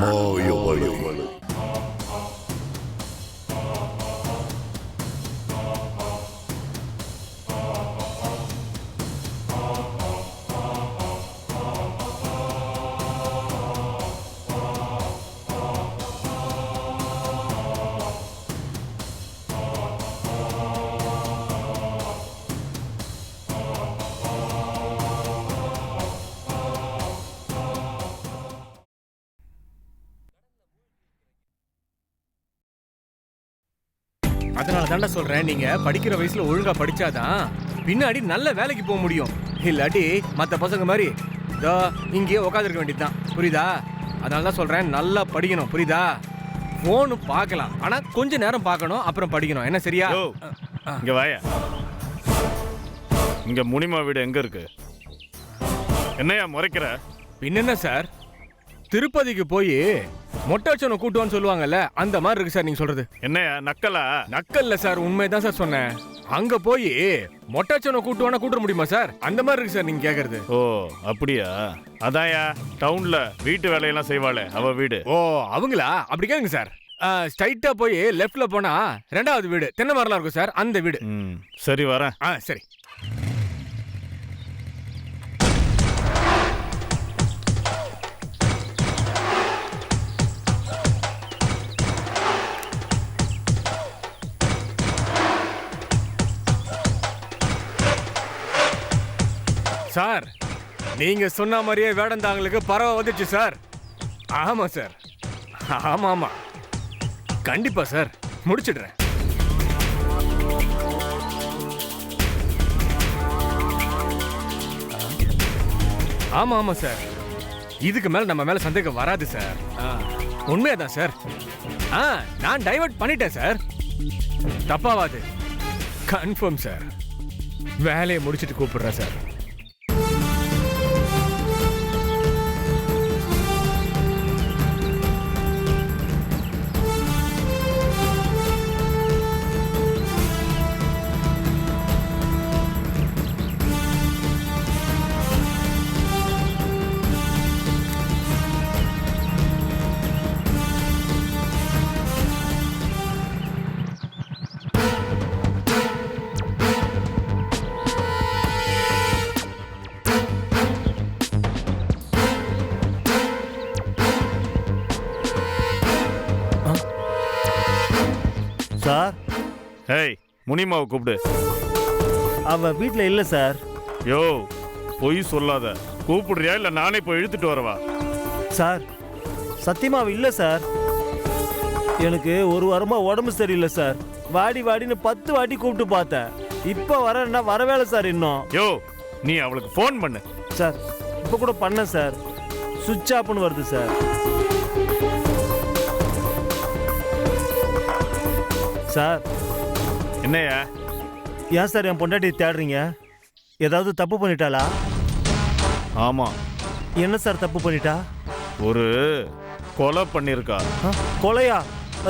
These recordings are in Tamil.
மாயவளை அதனால தாண்டா சொல்றேன். நீங்க படிக்கிற வயசுல ஒழுங்கா படிச்சாதான் பின்னாடி நல்ல வேலைக்கு போக முடியும். இல்லாட்டி மத்த பசங்க மாதிரி இதோ இங்கேயே உட்காந்துருக்க வேண்டியதுதான். புரியுதா? அதனால தான் சொல்றேன் நல்லா படிக்கணும். புரியுதா? ஃபோனு பார்க்கலாம். ஆனா கொஞ்ச நேரம் பார்க்கணும் அப்புறம் படிக்கணும். என்ன சரியா? இங்க வாயா. இங்க முனிமா வீடு எங்க இருக்கு? என்னையா முறைக்கிற? பின்னென்ன சார் திருப்பதிக்கு போய் மொட்டை வச்சவனை கூட்டுவான்னு சொல்லுவாங்கல்ல அந்த மாதிரி இருக்கு சார் நீங்க சொல்றது. என்னையா நக்கலா? நக்கல்ல சார் உண்மைதான் சார் சொன்னேன். அங்க போய் மொட்டை வச்சவனை கூட்டுவானா கூட்ட முடியுமா சார்? அந்த மாதிரி இருக்கு சார் நீங்க கேக்குறது. ஓ அப்படியா? அதான்யா டவுன்ல வீட்டு வேலையெல்லாம் செய்வாளே அவ வீடு. ஓ அவங்களா? அப்படி கேளுங்க சார். ஸ்ட்ரைட்டா போய் லெஃப்ட்ல போனா ரெண்டாவது வீடு தென்னை மரம்லாம் இருக்கும் சார் அந்த வீடு. ம் சரி வரேன். ஆ சார். நீங்க சொன்ன மாதிரியே வேடந்தாங்களுக்கு பறவை வந்துச்சு சார். ஆமா சார். ஆமா ஆமா. கண்டிப்பா சார். முடிச்சிடுறேன். ஆமா ஆமா சார். இதுக்கு மேல நம்ம மேல சந்தேகம் வராது சார். உண்மையாதான் சார். ஆ நான் டைவர்ட் பண்ணிட்டேன் சார். தப்பாவாது. Confirm sir. வேலையை முடிச்சிட்டு கூப்பிடுறேன் சார். முனிமாவை கூப்பிடு. அவ வீட்டில் இல்லை சார். யோ பொய் சொல்லாத. கூப்பிடுறியா இல்ல நானே போய் இழுத்துட்டு வரவா? சார் சத்தியமா அவ இல்லை சார். எனக்கு ஒரு வாரமா உடம்பு சரியில்லை சார். வாடி வாடின்னு பத்து வாட்டி கூப்பிட்டு பார்த்தேன். இப்போ வரேன்னா வரவேலை சார் இன்னும். யோ நீ அவளுக்கு ஃபோன் பண்ணு. சார் இப்போ கூட பண்ணேன் சார். சுவிட்ச் ஆஃப்னு வருது சார். சார் என்னையா ஏன் சார் என் பொண்டாட்டி தேடுறீங்க? ஏதாவது தப்பு பண்ணிட்டாளா? ஆமா. என்ன சார் தப்பு பண்ணிட்டா? ஒரு கொலை பண்ணிருக்கா ஆ, கொலையா?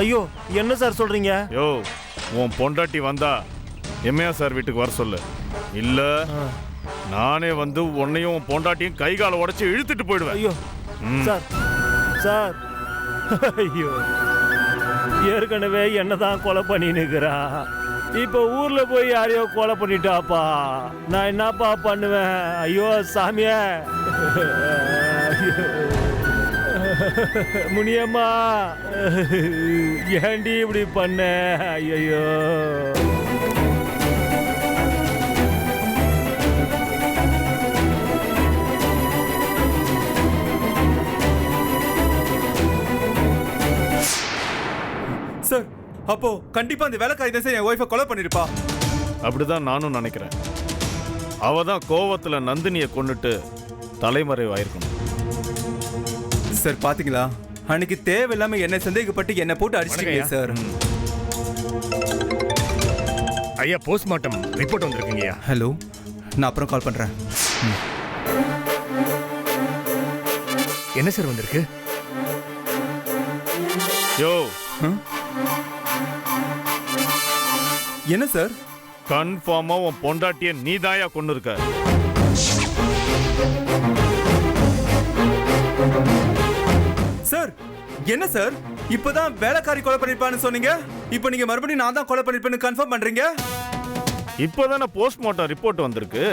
ஐயோ என்ன சார் சொல்றீங்க? யோ உன் பொண்டாட்டி வந்தா எம்ஏஆர் சார் வீட்டுக்கு வர சொல்லு. இல்ல நானே வந்து உன்னையும் உன் பொண்டாட்டியும் கை காலை உடைச்சு இழுத்துட்டு போயிடுவேன். ஐயோ. Sir sir. ஐயோ. ஏற்கனவே என்னதான் கொலை பண்ணினுக்கிறா. இப்போ ஊர்ல போய் யாரையோ கொலை பண்ணிட்டாப்பா. நான் என்னப்பா பண்ணுவேன்? ஐயோ சாமிய. முனியம்மா. ஏண்டி இப்படி பண்ண? ஐயோ அப்போ கண்டிப்பா அந்த வேலைக்காரி தான் என் ஒய்ஃபை கொலை பண்ணிருப்பா. அப்படிதான் நானும் நினைக்கிறேன். அவ தான் கோவத்துல நந்தினியை கொன்னுட்டு தலைமறைவாயிருக்கணும். சார் பாத்தீங்களா? அன்னைக்கு தேவையில்லாம என்னை சந்தேகப்பட்டு என்னை போட்டு அடிச்சிட்டீங்க சார் ஐயா. போஸ்ட்மார்ட்டம் ரிப்போர்ட் வந்திருக்குங்கய்யா ஹலோ நான் அப்புறம் கால் பண்றேன். என்ன சார் வந்திருக்கு? யோ. என்ன சார்? கன்ஃபார்மா உன் பொண்டாட்டிய நீதாயா கொண்டு இருக்க சார் என்ன சார்? இப்பதான் வேலைக்காரி கொலை பண்ணிருப்பான்னு சொன்னீங்க? இப்போ நீங்க மறுபடியும் நான் தான் கொலை பண்ணிருப்பேன்னு கன்ஃபார்ம் பண்றீங்க? இப்போதானே போஸ்ட்மார்ட்டம் ரிப்போர்ட் வந்திருக்கு.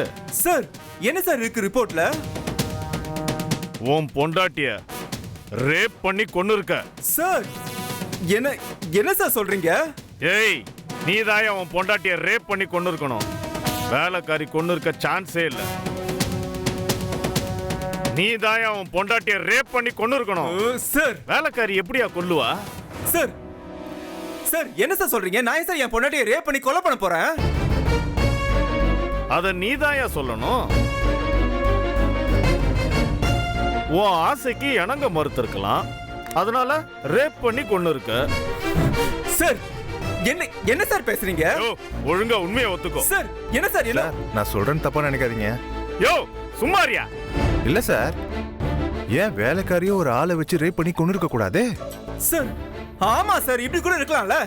சார் என்ன சார் இருக்கு ரிப்போர்ட்ல உன் பொண்டாட்டிய ரேப் பண்ணி கொன்னு இருக்க சார் என்ன என்ன சார் சொல்றீங்க? ஏய் நீ தான் உன் பொண்டாட்டிய ரேப் பண்ணி கொண்டு இருக்கணும் வேலைக்காரி கொண்டு இருக்க சான்ஸே இல்ல. நீ தான் உன் பொண்டாட்டிய ரேப் பண்ணி கொண்டு இருக்கணும் சார் வேலைக்காரி எப்படியா கொல்லுவா? சார் சார் என்ன சார் சொல்றீங்க? நான் சார் என் பொண்டாட்டியை ரேப் பண்ணி கொலை பண்ண போறேன். அத நீ சொல்லணும்? உன் ஆசைக்கு இணங்க மறுத்திருக்கலாம். அதனால ரேப் பண்ணி கொண்டு இருக்க சார் என்ன என்ன சார் பேசுறீங்க? யோ ஒழுங்கா உண்மையை ஒத்துக்கோ. சார் என்ன சார் என்ன? சார் நான் சொல்றேன்னு தப்பா நினைக்காதீங்க. யோ சும்மாரியா இல்ல சார். ஏன் வேலைக்காரியை ஒரு ஆளை வச்சு ரேப் பண்ணி கொண்டு இருக்க கூடாது? சார் ஆமா சார் இப்படி கூட இருக்கலாம்ல.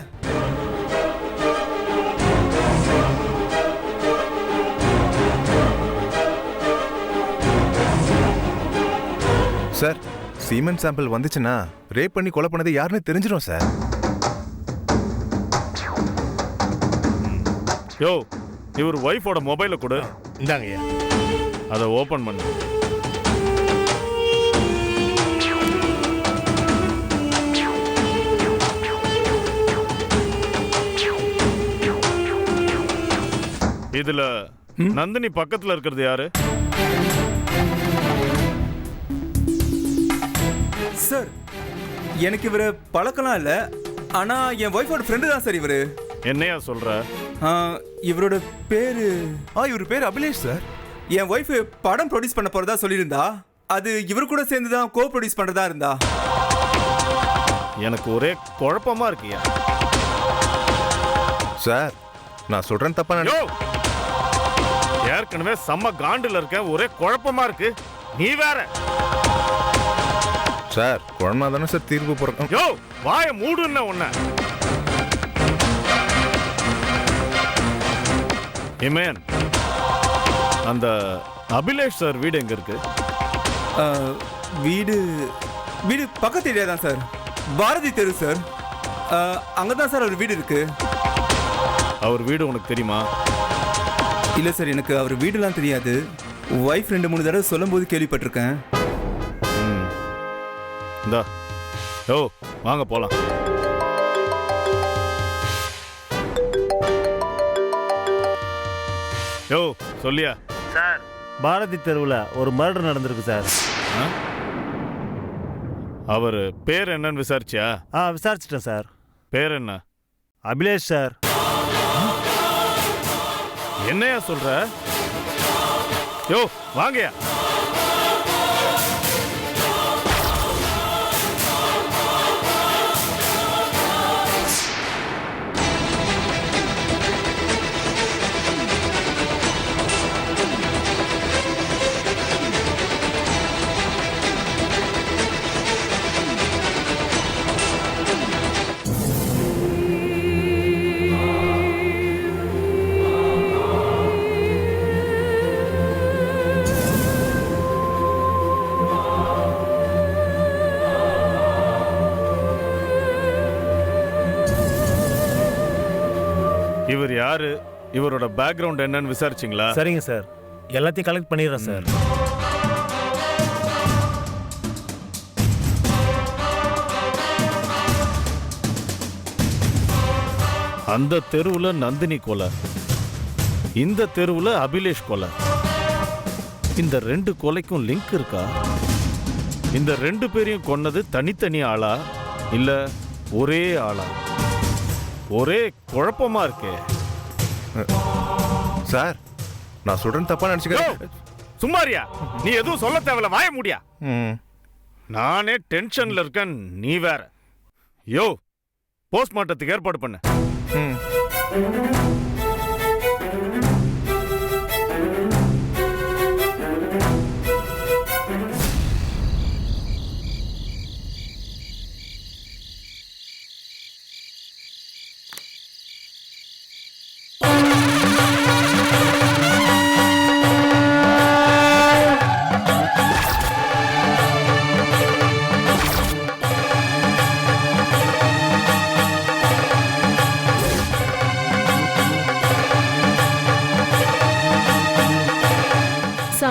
சார் சீமன் சாம்பிள் வந்துச்சுன்னா ரேப் பண்ணி கொலை பண்ணது யாருன்னு தெரிஞ்சிடும் சார். யோ இவர் ஒய்ஃபோட மொபைலை கொடு. இந்தாங்க ஐயா அதை ஓபன் பண்ணு. இதுல நந்தினி பக்கத்துல இருக்கிறது யாரு? சார் எனக்கு இவரு பழக்கலாம் இல்ல. ஆனா என் ஒய்ஃபோட ஃப்ரெண்டு தான் சார் இவரு. என்னையா சொல்ற? ஆ, இவரோட பேரு ஆ இவர் பேர் அபிலேஷ் சார். என் ஒய்ஃப் படம் ப்ரொடியூஸ் பண்ண போறதா சொல்லியிருந்தா அது இவர் கூட சேர்ந்து தான் கோ ப்ரொடியூஸ் பண்றதா இருந்தா? எனக்கு ஒரே குழப்பமா இருக்கியா? சார் நான் சொல்றேன் தப்பா நினை யோ ஏற்கனவே செம்ம காண்டுல இருக்கேன் ஒரே குழப்பமா இருக்கு. நீ வேற. சார் குழம்பா தானே சார் தீர்ப்பு பிறக்கும் யோ வாய மூடுன்ன உன்ன. இமேன் அந்த அபிலேஷ் சார் வீடு எங்க இருக்கு? வீடு வீடு பக்கத்து ஏரியா தான் சார். பாரதி தெரு சார். அங்கே தான் சார் அவர் வீடு இருக்கு. அவர் வீடு உனக்கு தெரியுமா? இல்லை சார் எனக்கு அவர் வீடுலாம் தெரியாது. ஒய்ஃப் ரெண்டு மூணு தடவை சொல்லும்போது கேள்விப்பட்டிருக்கேன். இந்தா. யோ வாங்க போலாம். சொல்லியா? சார். பாரதி தெருவில் ஒரு மர்டர் நடந்திருக்கு சார்? அவர் பேர் என்னன்னு விசாரிச்சியா? ஆ விசாரிச்சிட்டேன் சார். பேர் என்ன? அபிலேஷ் சார். என்னையா சொல்ற? யோ வாங்கயா இவர் யாரு? இவரோட பேக்ரவுண்ட் என்னன்னு விசாரிச்சிங்களா? சரிங்க சார். எல்லாத்தையும் கலெக்ட் பண்ணிடுறேன் சார். அந்த தெருவுல நந்தினி கொலை இந்த தெருவுல அபிலேஷ் கொலை இந்த ரெண்டு கொலைக்கும் லிங்க் இருக்கா? இந்த ரெண்டு பேரையும் கொன்னது தனித்தனி ஆளா இல்ல ஒரே ஆளா? ஒரே குழப்பமா இருக்கே. சார் நான் சொல்றேன் தப்பா யோ, நினைச்சுக்க சும்மாரியா? நீ எதுவும் சொல்ல தேவையில்ல வாய முடியா? நானே டென்ஷன்ல இருக்கேன் நீ வேற. யோ போஸ்ட்மார்ட்டத்துக்கு ஏற்பாடு பண்ண.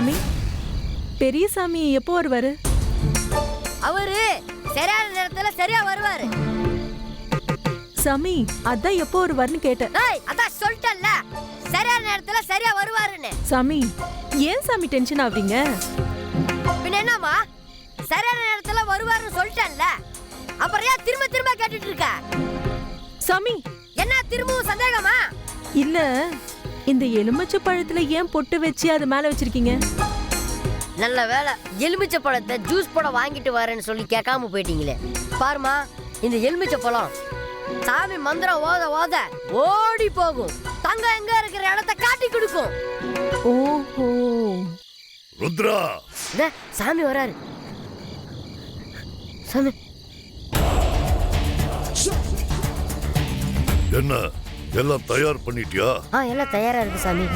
ம் பெரிய சாமி எப்போ வருவாரு? அவரு சரியான நேரத்துல சரியா வருவாரு. சாமி அதான் எப்போ வருவாருன்னு கேட்டேன். அதான் சொல்லிட்டேன்ல. சரியான நேரத்துல சரியா வருவாருன்னு. சாமி ஏன் சாமி டென்ஷன் ஆவறீங்க பின்ன என்னம்மா? சரியான நேரத்துல வருவாருன்னு சொல்லிட்டேன்ல. அப்புறம் ஏன் திரும்ப திரும்ப கேட்டுட்டு இருக்க? சாமி. என்ன திரும்பவும் சந்தேகமா? இல்ல. இந்த எலுமிச்சை பழத்துல ஏன் பொட்டு வச்சு அது மேல வச்சிருக்கீங்க? நல்ல வேலை எலுமிச்சை பழத்தை ஜூஸ் போட வாங்கிட்டு வரேன்னு சொல்லி கேட்காம போயிட்டீங்களே. பாருமா இந்த எலுமிச்சை பழம் சாமி மந்திரம் ஓத ஓத ஓடி போகும். தங்கம் எங்க இருக்கிற இடத்த காட்டி கொடுக்கும். ஓஹோ. ருத்ரா. சாமி வராரு. சாமி. என்ன? எல்லாம் தயார் பண்ணிட்டியா? ஆ எல்லாம் தயாரா இருக்கு சாமி.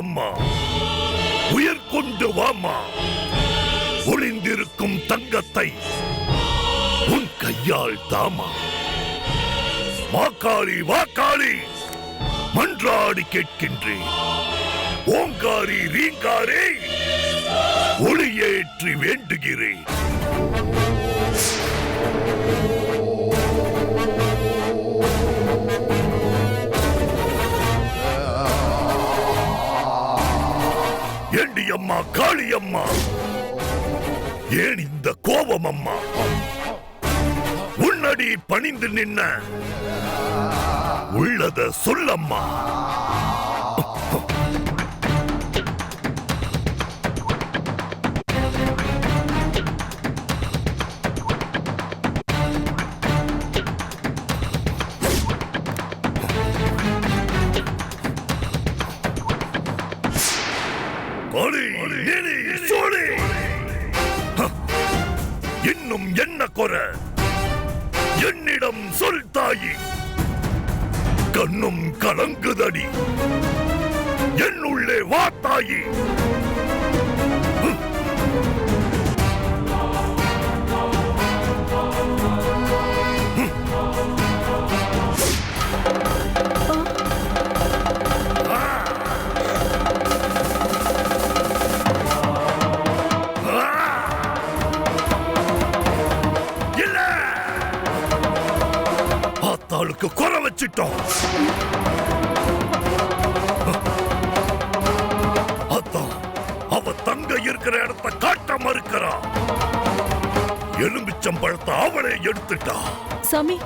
அம்மா. உயர் கொண்டு வாமா. ஒளிந்திருக்கும் தங்கத்தை உன் கையால் தாமா. மாக்காளி வாக்காளி மன்றாடி கேட்கின்றேன். ஓங்காரி ரீங்காரே ஒளியேற்றி வேண்டுகிறேன். அம்மா காளி அம்மா. ஏன் இந்த கோபம் அம்மா? உன்னடி பணிந்து நின்ன. உள்ளத சொல்லம்மா. இன்னும் என்ன குறை? என்னிடம் சொல் தாயி. கண்ணும் கலங்குதடி. என்னுள்ளே வா தாயி. ஆத்தாளுக்கு குறை வச்சிட்டோம். அதான் அவ தங்க இருக்கிற இடத்த காட்ட மறுக்கிறா. எலும்பிச்சம் பழத்தை அவளே எடுத்துட்டா. சாமி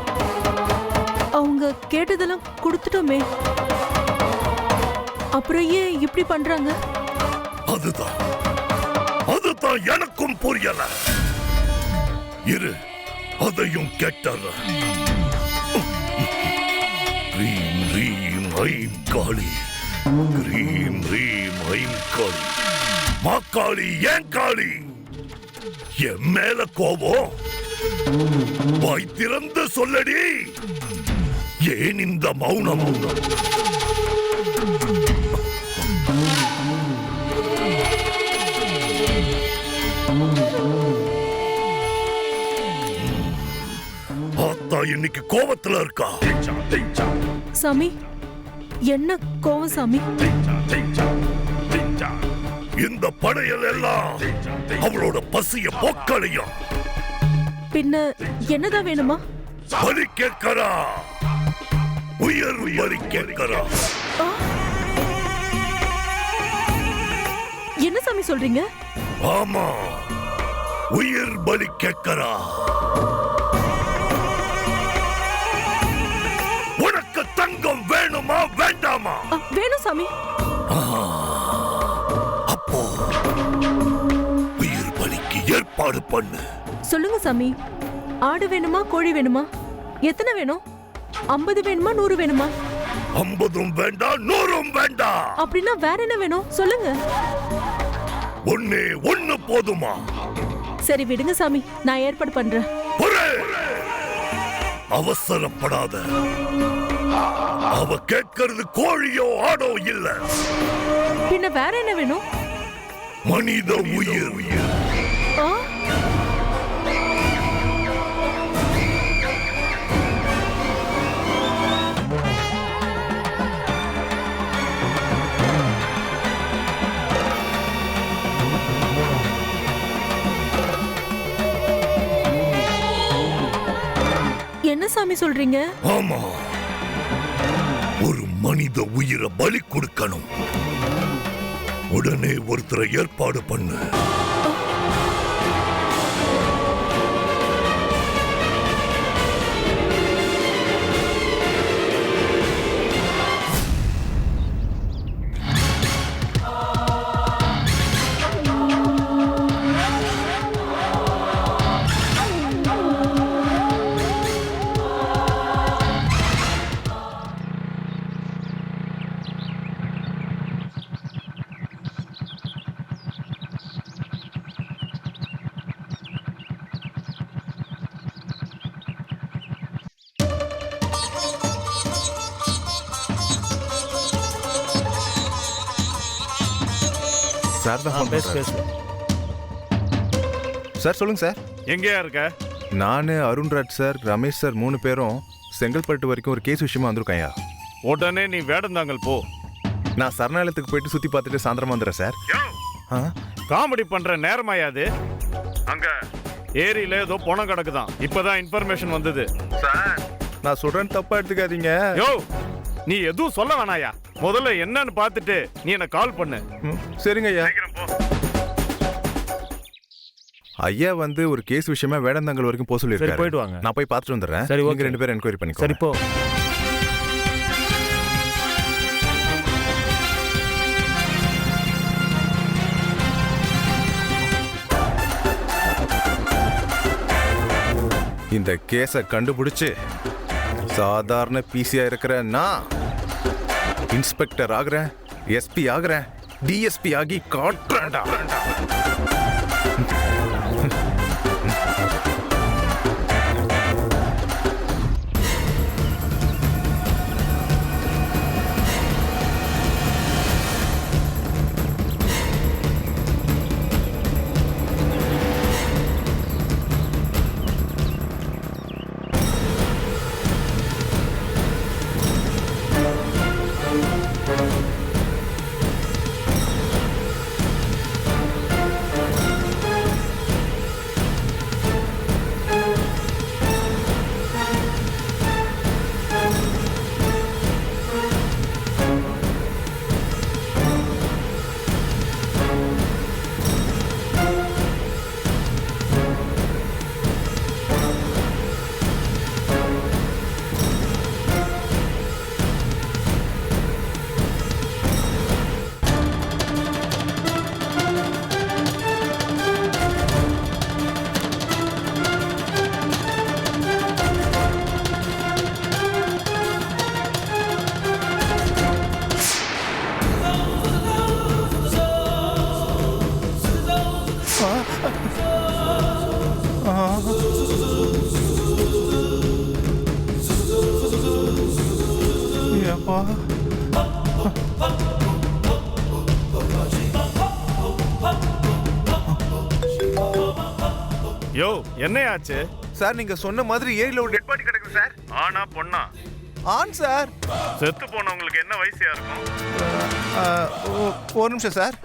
அவங்க கேட்டதெல்லாம் கொடுத்துட்டோமே. அப்புறம் ஏன் இப்படி பண்றாங்க? அதுதான் அதுதான் எனக்கும் புரியல. இரு அதையும் கேட்டற காளி ரீம் ரீம் ஐம் காளி மாக்காளி ஏன் காளி என் மேல கோபம். வாய் திறந்து சொல்லடி. ஏன் இந்த மௌனம்? மௌனம் இன்னைக்கு கோபத்துல இருக்கா? சாமி என்ன கோவம் சாமி? இந்த படையல் எல்லாம் அவளோட பசிய போக்களையும் பின்ன என்னதான் வேணுமா? பலி கேட்கிறா. உயர் பலி கேட்கிறா. என்ன சாமி சொல்றீங்க? ஆமா. உயிர் பலி கேட்கிறா. வேண்டாமா அ, வேணும் சாமி. அப்போ உயிர் பலிக்கு ஏற்பாடு பண்ணு. சொல்லுங்க சாமி. ஆடு வேணுமா கோழி வேணுமா? எத்தனை வேணும்? ஐம்பது வேணுமா நூறு வேணுமா? ஐம்பதும் வேண்டாம் நூறும் வேண்டாம் அப்படின்னா வேற என்ன வேணும்? சொல்லுங்க. ஒன்னே ஒண்ணு போதுமா? சரி விடுங்க சாமி. நான் ஏற்பாடு பண்றேன். ஒரே! அவசரப்படாத. அவ கேட்கறது கோழியோ ஆடோ இல்ல. பின்ன வேற என்ன வேணும்? மனித உயிர். ஆ? என்ன சாமி சொல்றீங்க? ஆமா. மனித உயிரை பலி கொடுக்கணும். உடனே ஒருத்தரை ஏற்பாடு பண்ணு. சார் தான் ஃபோன் பேசு சார் சொல்லுங்க சார். எங்கேயா இருக்க? நான் அருண்ராஜ் சார் ரமேஷ் சார் மூணு பேரும் செங்கல்பட்டு வரைக்கும் ஒரு கேஸ் விஷயமா வந்திருக்கேன்யா உடனே நீ வேடந்தாங்கல் போ. நான் சரணாலயத்துக்கு போயிட்டு சுத்தி பார்த்துட்டு சாயந்தரமா வந்துடுறேன் சார். ஆ? காமெடி பண்ற நேரமாயாது அங்க. ஏரியில ஏதோ பணம் கிடக்குதான். இப்பதான் இன்ஃபர்மேஷன் வந்தது. சார். நான் சொல்றேன் தப்பா எடுத்துக்காதீங்க. யோ! நீ எதுவும் சொல்ல வேணாயா? முதல்ல என்னன்னு பார்த்துட்டு நீ என்ன கால் பண்ணு. ம், சரிங்க ஐயா. ஐயா வந்து ஒரு கேஸ் விஷயமா வேடந்தாங்கல் வரைக்கும் போக சரி சொல்லியிருக்காரு போயிட்டு வாங்க. நான் போய் பார்த்துட்டு வந்துடுறேன். சரி, நீங்க ஓகே. ரெண்டு பேரும் என்கொயரி பண்ணிக்கோ சரி போ. இந்த கேஸை கண்டுபிடிச்சு சாதாரண பிசியா இருக்கிற நான் இன்ஸ்பெக்டர் ஆகிறேன் எஸ்பி ஆகிறேன் டிஎஸ்பி ஆகி காட்டுறேன்டா யோ என்னையாச்சு? சார் நீங்க சொன்ன மாதிரி ஏரியில ஒரு டெட் பாடி கிடக்குது சார். ஆனா பொண்ணா? ஆன் சார். செத்து போனவங்களுக்கு என்ன வயசியா இருக்கும் ஒரு நிமிஷம் சார்.